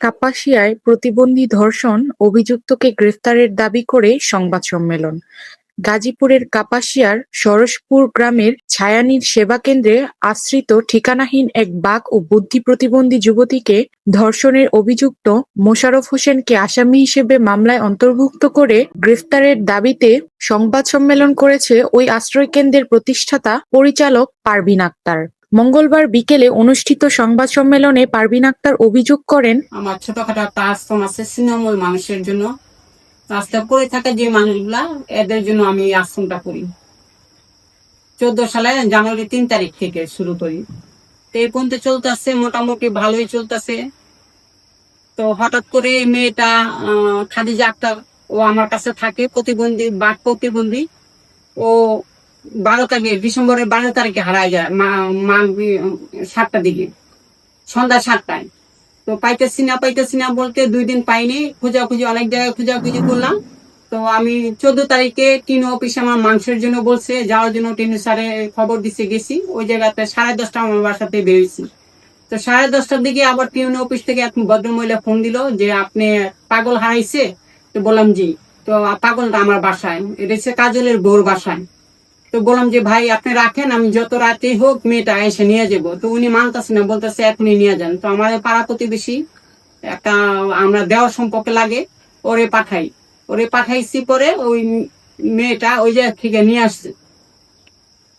কাপাসিয়ায় প্রতিবন্ধী ধর্ষণ অভিযুক্তকে গ্রেফতারের দাবি করে সংবাদ সম্মেলন। গাজীপুরের কাপাসিয়ার সরসপুর গ্রামের ছায়ানীর সেবা কেন্দ্রে আশ্রিত ঠিকানাহীন এক বাক ও বুদ্ধি প্রতিবন্ধী যুবতীকে ধর্ষণের অভিযুক্ত মোশারফ হোসেনকে আসামি হিসেবে মামলায় অন্তর্ভুক্ত করে গ্রেফতারের দাবিতে সংবাদ সম্মেলন করেছে ওই আশ্রয়কেন্দ্রের প্রতিষ্ঠাতা পরিচালক পারভিন আক্তার। মঙ্গলবার বিকেলে অনুষ্ঠিত সংবাদ সম্মেলনে পারভিন আক্তার অভিযোগ করেন, আমার ছোটখাটো আশ্রম আছে তৃণমূল মানুষের জন্য। রাস্তা পড়ে থাকা যে মানুষগুলা, এদের জন্য আমি আশ্রমটা করি। চোদ্দ সালে জানুয়ারি তিন তারিখ থেকে শুরু করি। তো এই পর্যন্ত চলতেছে, মোটামুটি ভালোই চলতেছে। তো হঠাৎ করে মেয়েটা খাদিজা আক্তার, ও আমার কাছে থাকে প্রতিবন্ধী, বাক প্রতিবন্ধী। ও বারো তারিখে, ডিসেম্বরের বারো তারিখে হারায় যায়, মা সাতটার দিকে, সন্ধ্যা সাতটায়। তো পাইতেছি না পাইতেছি না বলতে দুই দিন পাইনি, খোঁজাখুঁজি, অনেক জায়গায় খোঁজাখুঁজি করলাম। তো আমি চোদ্দ তারিখে টিনু অফিসে আমার মাংসের জন্য বলছে, যাওয়ার জন্য টিনু স্যারে খবর দিতে গেছি, ওই জায়গাতে সাড়ে দশটা আমার বাসাতে বেরিয়েছি তো সাড়ে দশটার দিকে আবার টিউন অফিস থেকে এক ভদ্রমহিলা ফোন দিল যে, আপনি পাগল হারাইছে? তো বললাম, জি। তো পাগলটা আমার বাসায়, এটা হচ্ছে কাজলের বউর বাসায়। তো বললাম যে, ভাই, আপনি রাখেন, আমি যত রাতে হোক মেয়েটা এসে নিয়ে যাব। তো উনি মানতেছে না, বলতেছে, এখনই নিয়ে যান। তো আমাদের পাড়া প্রতিবেশী একটা, আমরা দেওয়ার সম্পর্কে লাগে, ওরে পাঠাই। ওরে পাঠাইছি পরে ওই মেয়েটা ওই জায়গা থেকে নিয়ে আসছে।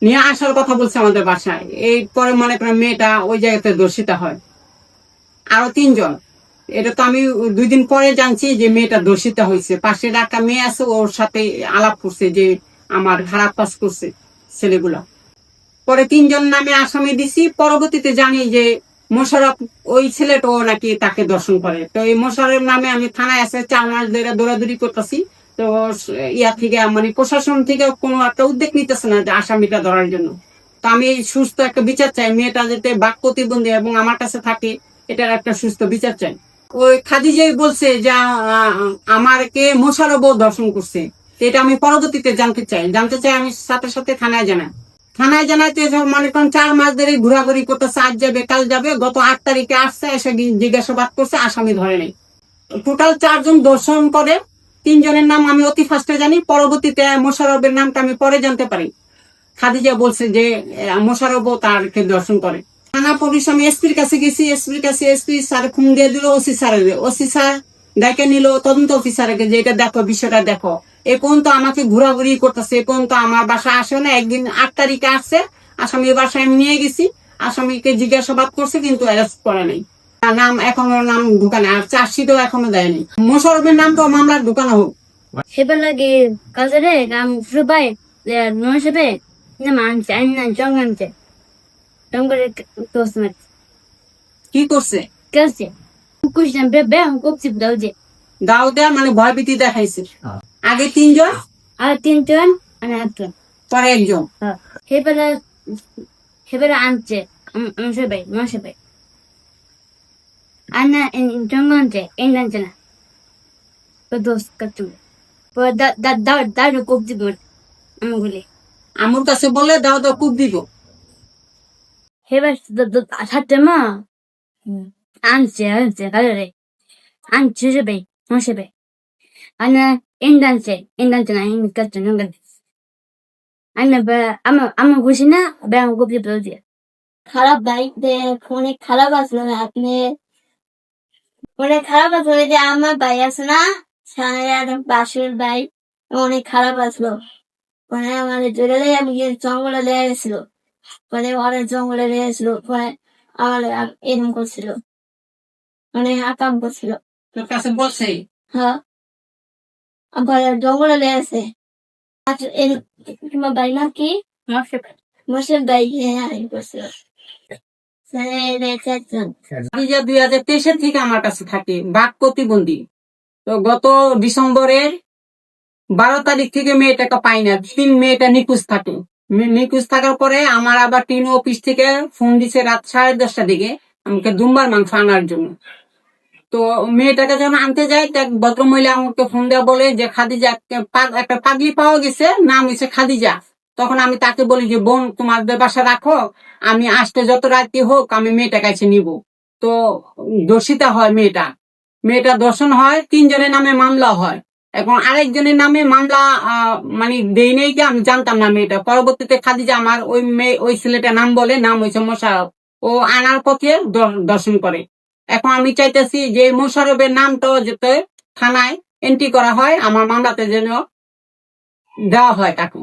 নিয়ে আসার কথা বলছে আমাদের বাসায়। এই পরে মনে করেন মেয়েটা ওই জায়গাতে দর্শিতা হয়। আরও তিনজন। এটা তো আমি দুই দিন পরে জানছি যে মেয়েটা দর্শিতা হয়েছে। পাশের একটা মেয়ে আছে, ওর সাথে আলাপ করছে যে আমার খারাপ কাজ করছে ছেলেগুলা। পরে তিনজন নামে আসামি দিছি, পরবর্তীতে জানি যে মোশারফ ওই ছেলেটাও নাকি তাকে দর্শন করে। তো এই মোশারফ নামে আমি থানায় আছে চার মাস ধরে দৌড়াদৌড়ি করতেছি। তো ইয়া থেকে মানে প্রশাসন থেকে কোনো একটা উদ্যোগ নিতেছে না যে আসামিটা ধরার জন্য। তো আমি সুস্থ একটা বিচার চাই, মেয়েটা যাতে বাক প্রতিবন্ধী এবং আমার কাছে থাকে, এটার একটা সুস্থ বিচার চাই। ওই খাদিজাই বলছে যে আমারকে মোশারফও দর্শন করছে। এটা আমি পরবর্তীতে জানতে চাই। জানতে চাই আমি সাথে সাথে থানায় জানাই। থানায় জানাইতে মনে করেন চার মাস ধরে ঘোরাঘুরি করতেছে, আজ যাবে, কাল যাবে, গত আট তারিখে আসছে, এসে জিজ্ঞাসাবাদ করছে, আসামি ধরে নেই। টোটাল চারজন দর্শন করে, তিনজনের নাম আমি অতি ফার্স্টে জানি, পরবর্তীতে মোশারফের নামটা আমি পরে জানতে পারি। খাদিজা বলছে যে মোশারফও তারকে দর্শন করে। থানা পুলিশ, আমি এসপির কাছে গেছি, এসপির কাছে এসপি স্যার খুন দিয়ে দিল, ওসি স্যারের ওসি স্যার দেখে নিল তদন্ত অফিসারকে যে এটা দেখো বিষয়টা দেখো। এ পর্যন্ত আমাকে ঘোরাঘুরি করতেছে এ পর্যন্ত আমার বাসা আসে না একদিন আট তারিখে আসছে আসামি বাসায় আমি নিয়ে গেছি। আসামিকে জিজ্ঞাসাবাদ করছে কিন্তু অ্যারেস্ট করে নাই। নাম এখনও নাম ঢুকানে আর চার্জশিটও এখনও দেয়নি। মোশরফের নাম তো মামলার ঢুকানো হোক। সেবার লাগে কাজে রে কাম সবাই নয় সেবে মানছে আইন না জং আনছে জং করে কি করছে? করছে? কুকুরছিলাম বে হুম কপচিপ দাও যে। দাও দেয়া মানে ভয় ভীতি দেখাইছে। আগে তিনজন আর তিনজন আর একজন। পরে একজন। হেবেলা হেবেলা আনছে আমি সবাই আমার সবাই। আর না জঙ্গল আনছে এই আনছে না। দোস্ত কাটছে দাও দাও কোপ দিব আমগুলি আমার কাছে বলে দাও দাও কোপ দিব। হেবার সাথে মা anzi, anzi, valore, anzi, sebe, non sebe. Anna, indanze, indanze na in gatto non gatto. Anna, ba, ama, ama cucina, abbiamo copiato per dire. খারাপ ভাইদের ফোনে খারাপ আসলো না আপনি অনেক খারাপ আসলো যে আমার ভাই আছে না সারা বাসুর ভাই অনেক খারাপ আসলো মানে আমার জোরে আমি জঙ্গলে লেগেছিল মানে অনেক জঙ্গলে লেগেছিল মানে আমার এরকম করছিল মানে আকাম করছিল। তোর কাছে বলছে? হ্যাঁ। আবার জঙ্গলে লেগে গেছে আর এর তোমার ভাই নাম কি? মোশের ভাই হ্যাঁ খাদিজা দুই হাজার তেইশের থেকে আমার কাছে থাকে বাক প্রতিবন্ধী। তো গত ডিসেম্বরের বারো তারিখ থেকে মেয়েটাকে পাই না। তিন মেয়েটা নিখোঁজ থাকে। নিখোঁজ থাকার পরে আমার আবার টিন অফিস থেকে ফোন দিছে রাত সাড়ে দশটা দিকে। আমাকে দুম্বার মাংস আনার জন্য। তো মেয়েটাকে যখন আনতে যাই, তা এক ভদ্রমহিলা আমাকে ফোন দেওয়া বলে যে, খাদিজা, একটা পাগলি পাওয়া গেছে, নাম হচ্ছে খাদিজা। তখন আমি তাকে বলি যে, বোন, তোমাদের বাসা রাখো, আমি আসতে যত রাত্রি হোক, আমি মেয়েটা কাছে নিব। তো দর্শিতা হয় মেয়েটা। মেয়েটা দর্শন হয়, তিনজনের নামে মামলা হয়। এখন আরেকজনের নামে মামলা মানে দেই নেই কি, আমি জানতাম না মেয়েটা। পরবর্তীতে খাদিজা আমার ওই মেয়ে ওই ছেলেটার নাম বলে, নাম হয়েছে মোশারফ। ও আনার পথে দর্শন করে। এখন আমি চাইতেছি যে মোশারফের নামটা যাতে থানায় এন্ট্রি করা হয়, আমার মামলাতে যেন দেওয়া হয় তাকে।